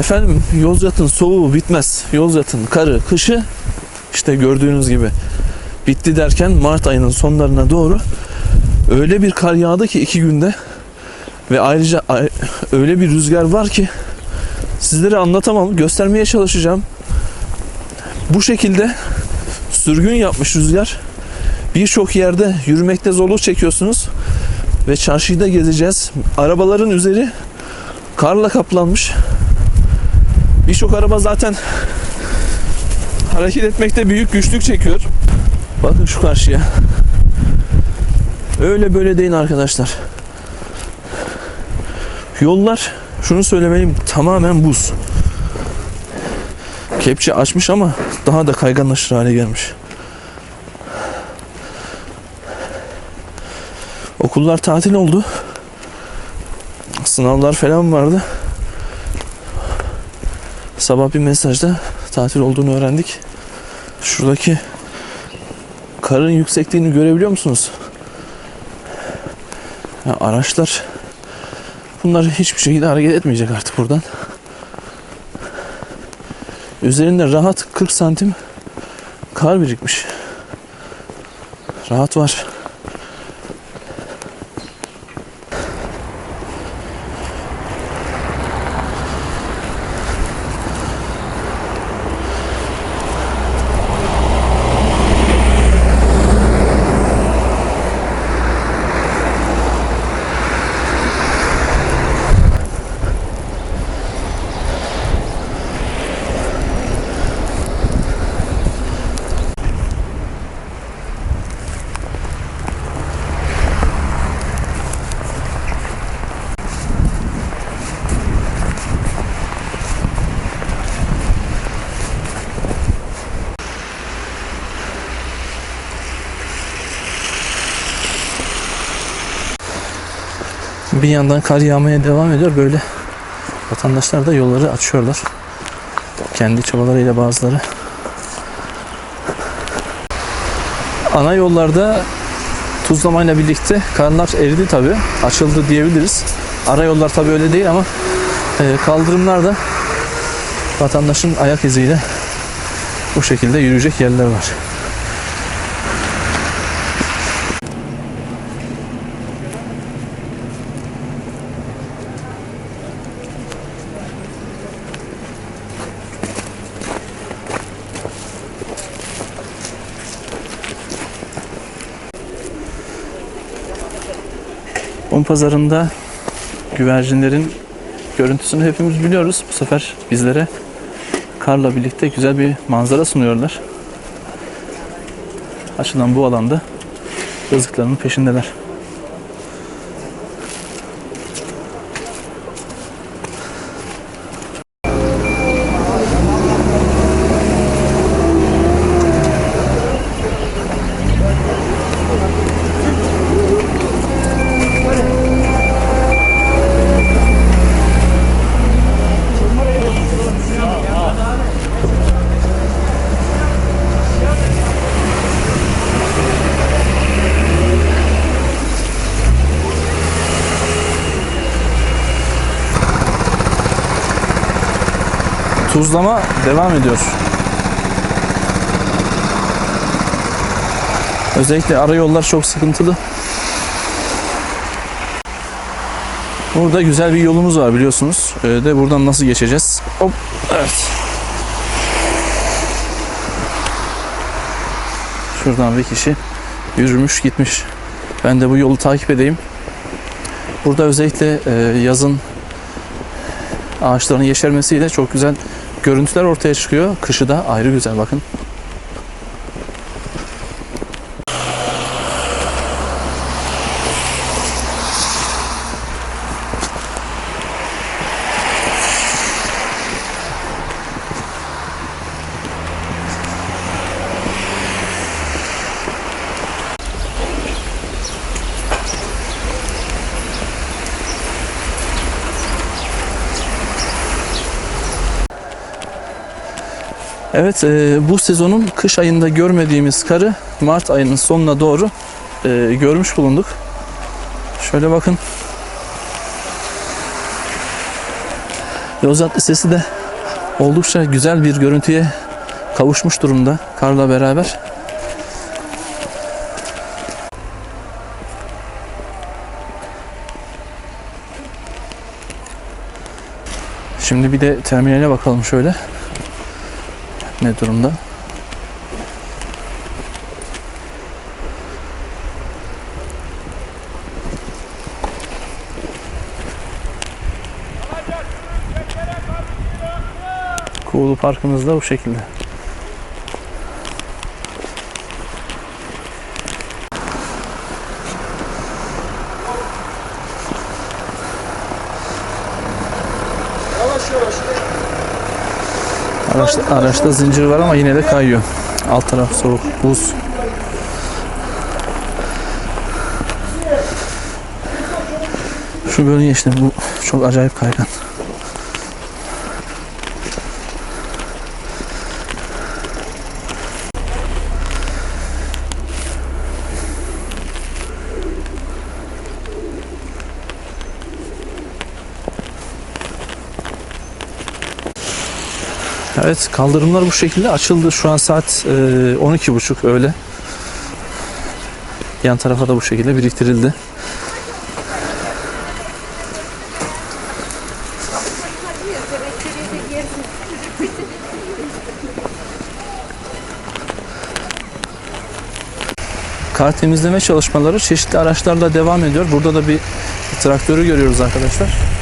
Efendim Yozgat'ın soğuğu bitmez. Yozgat'ın karı, kışı işte gördüğünüz gibi bitti derken Mart ayının sonlarına doğru öyle bir kar yağdı ki iki günde ve ayrıca ay- öyle bir rüzgar var ki sizlere anlatamam, göstermeye çalışacağım. Bu şekilde sürgün yapmış rüzgar. Birçok yerde yürümekte zorluk çekiyorsunuz ve çarşıyı da gezeceğiz. Arabaların üzeri karla kaplanmış. Birçok araba zaten hareket etmekte büyük güçlük çekiyor. Bakın şu karşıya. Öyle böyle değil arkadaşlar. Yollar şunu söylemeliyim tamamen buz. Kepçe açmış ama daha da kayganlaşır hale gelmiş. Okullar tatil oldu. Sınavlar falan vardı. Sabah bir mesajda tatil olduğunu öğrendik. Şuradaki karın yüksekliğini görebiliyor musunuz? Ya araçlar bunlar hiçbir şekilde hareket etmeyecek artık buradan. Üzerinde rahat 40 santim kar birikmiş. Rahat var. Bir yandan kar yağmaya devam ediyor. Böyle vatandaşlar da yolları açıyorlar. Kendi çabalarıyla bazıları. Ana yollarda tuzlamayla birlikte karlar eridi tabi. Açıldı diyebiliriz. Ara yollar tabi öyle değil ama e, kaldırımlarda vatandaşın ayak iziyle bu şekilde yürüyecek yerler var. Un pazarında güvercinlerin görüntüsünü hepimiz biliyoruz. Bu sefer bizlere karla birlikte güzel bir manzara sunuyorlar. Açılan bu alanda rızıklarının peşindeler. Tuzlama devam ediyor. Özellikle ara yollar çok sıkıntılı. Burada güzel bir yolumuz var biliyorsunuz. Ee, de buradan nasıl geçeceğiz? Hop. Evet. Şuradan bir kişi yürümüş gitmiş. Ben de bu yolu takip edeyim. Burada özellikle e, yazın ağaçların yeşermesiyle çok güzel görüntüler ortaya çıkıyor. Kışı da ayrı güzel bakın. Evet e, bu sezonun kış ayında görmediğimiz karı Mart ayının sonuna doğru e, görmüş bulunduk. Şöyle bakın. Yozgat Lisesi de oldukça güzel bir görüntüye kavuşmuş durumda karla beraber. Şimdi bir de terminale bakalım şöyle. Ne durumda? Kuğulu Parkımız da bu şekilde. Araçta, araçta zincir var ama yine de kayıyor. Alt taraf soğuk, buz. Şu bölge işte bu çok acayip kaygan. Evet kaldırımlar bu şekilde açıldı. Şu an saat e, 12.30 öyle. Yan tarafa da bu şekilde biriktirildi. Kar temizleme çalışmaları çeşitli araçlarla devam ediyor. Burada da bir traktörü görüyoruz arkadaşlar.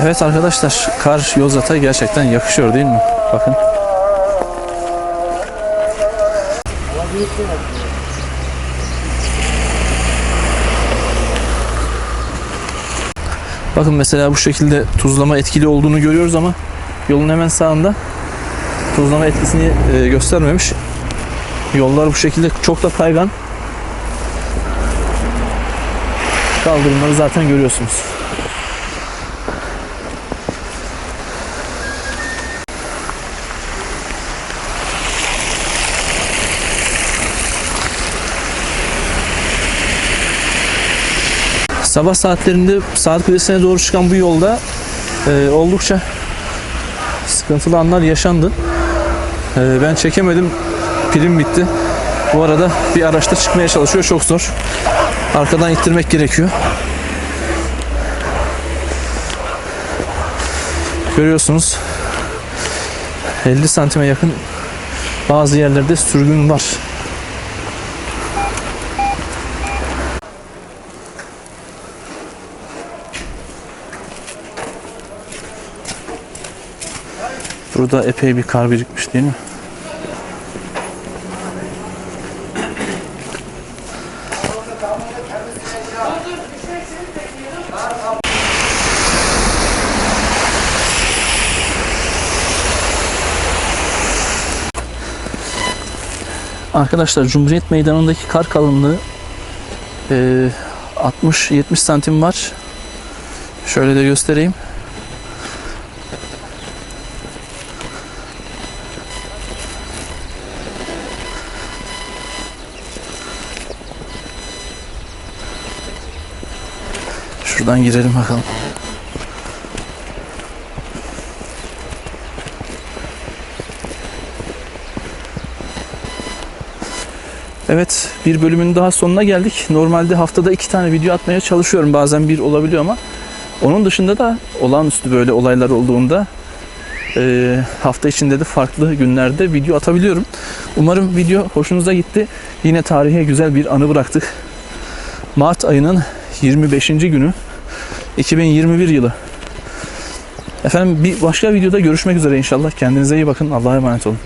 Evet arkadaşlar kar Yozgat'a gerçekten yakışıyor değil mi? Bakın. Bakın mesela bu şekilde tuzlama etkili olduğunu görüyoruz ama yolun hemen sağında tuzlama etkisini e, göstermemiş. Yollar bu şekilde çok da kaygan. Kaldırımları zaten görüyorsunuz. Sabah saatlerinde saat kulesine doğru çıkan bu yolda e, oldukça sıkıntılı anlar yaşandı. E, ben çekemedim. Pilim bitti. Bu arada bir araçta çıkmaya çalışıyor. Çok zor. Arkadan ittirmek gerekiyor. Görüyorsunuz 50 santime yakın bazı yerlerde sürgün var. Burada epey bir kar birikmiş değil mi? Arkadaşlar Cumhuriyet Meydanı'ndaki kar kalınlığı eee, 60-70 santim var. Şöyle de göstereyim. Şuradan girelim bakalım. Evet bir bölümün daha sonuna geldik. Normalde haftada iki tane video atmaya çalışıyorum. Bazen bir olabiliyor ama onun dışında da olağanüstü böyle olaylar olduğunda e, hafta içinde de farklı günlerde video atabiliyorum. Umarım video hoşunuza gitti. Yine tarihe güzel bir anı bıraktık. Mart ayının 25. günü 2021 yılı. Efendim bir başka videoda görüşmek üzere inşallah. Kendinize iyi bakın. Allah'a emanet olun.